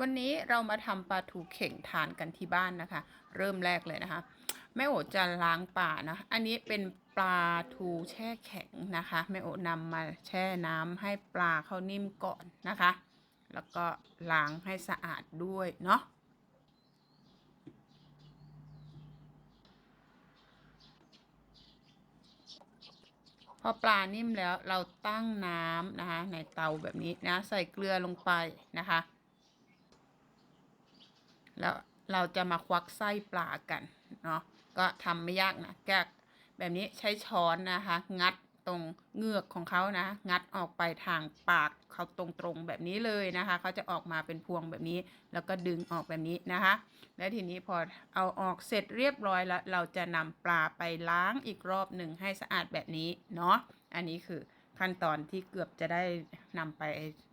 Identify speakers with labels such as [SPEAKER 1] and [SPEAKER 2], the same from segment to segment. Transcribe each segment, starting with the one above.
[SPEAKER 1] วันนี้เรามาทำปลาทูเข่งทานกันที่บ้านนะคะ เริ่มแรกเลยนะคะแม่โอจะล้างปลานะ อันนี้เป็นปลาทูแช่แข็งนะคะแม่โอนำมาแช่น้ำให้ปลาเขานิ่มก่อนนะคะ แล้วก็ล้างให้สะอาดด้วยเนาะพอปลานิ่มแล้วเราตั้งน้ำนะคะในเตาแบบนี้นะ ใส่เกลือลงไปนะคะ แล้วเราจะมาควักไส้ปลากันเนาะก็ทำไม่ยากนะแกะแบบนี้ใช้ช้อนนะคะ งัดตรงเงือกของเขานะ งัดออกไปทางปากเขาตรงๆแบบนี้เลยนะคะเขาจะออกมาเป็นพวงแบบนี้ แล้วก็ดึงออกแบบนี้นะคะ แล้วทีนี้พอเอาออกเสร็จเรียบร้อยแล้ว เราจะนำปลาไปล้างอีกรอบหนึ่งให้สะอาดแบบนี้เนาะอันนี้คือขั้นตอนที่เกือบจะได้นำไป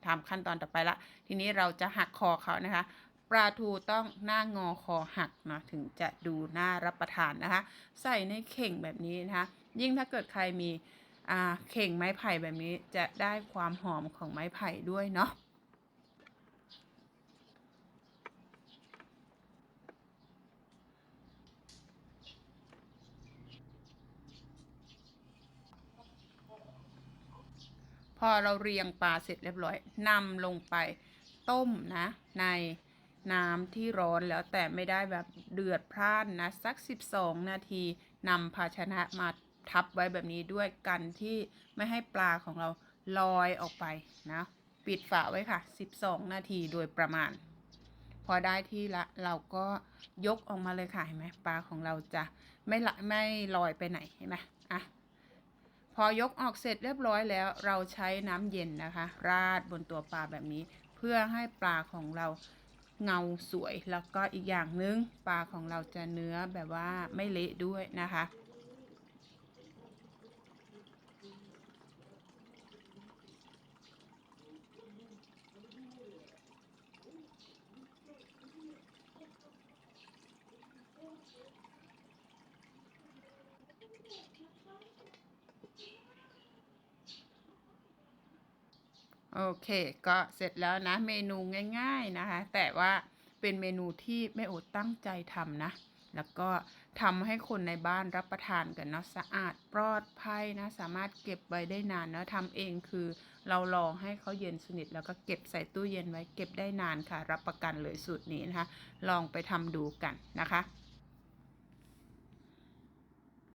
[SPEAKER 1] ทำขั้นตอนต่อไปละ ทีนี้เราจะหักคอเขานะคะ ปลาทูต้องหน้างอคอหักเนาะถึงจะดูน่ารับประทานนะคะ ใส่ในเข่งแบบนี้นะคะ ยิ่งถ้าเกิดใครมีเข่งไม้ไผ่แบบนี้จะได้ความหอมของไม้ไผ่ด้วยเนาะพอเราเรียงปลาเสร็จเรียบร้อยนำลงไปต้มนะใน น้ำที่ร้อนแล้วแต่ไม่ได้แบบเดือดพร่านนะสัก 12 นาทีนำภาชนะมาทับไว้แบบนี้ด้วยกันที่ไม่ให้ปลาของเราลอยออกไปนะปิดฝาไว้ค่ะ 12 นาทีโดยประมาณ พอได้ที่ละเราก็ยกออกมาเลยค่ะเห็นไหมปลาของเราจะไม่ละไม่ลอยไปไหนเห็นไหมอะพอยกออกเสร็จเรียบร้อยแล้ว เราใช้น้ำเย็นนะคะ ราดบนตัวปลาแบบนี้ เพื่อให้ปลาของเรา เงาสวย แล้วก็อีกอย่างหนึงปลาของเราจะเนื้อแบบว่าไม่เละด้วยนะคะ โอเคก็เสร็จแล้วนะ เมนูง่าย ๆนะคะ แต่ว่าเป็นเมนูที่แม่โอตั้งใจทำนะ แล้วก็ทำให้คนในบ้านรับประทานกันเนาะสะอาดปลอดภัยนะ สามารถเก็บไว้ได้นานเนาะทำเองคือเรารอให้เขาเย็นสนิท แล้วก็เก็บใส่ตู้เย็นไว้เก็บได้นานค่ะ รับประกันเลยสูตรนี้นะคะ ลองไปทำดูกันนะคะ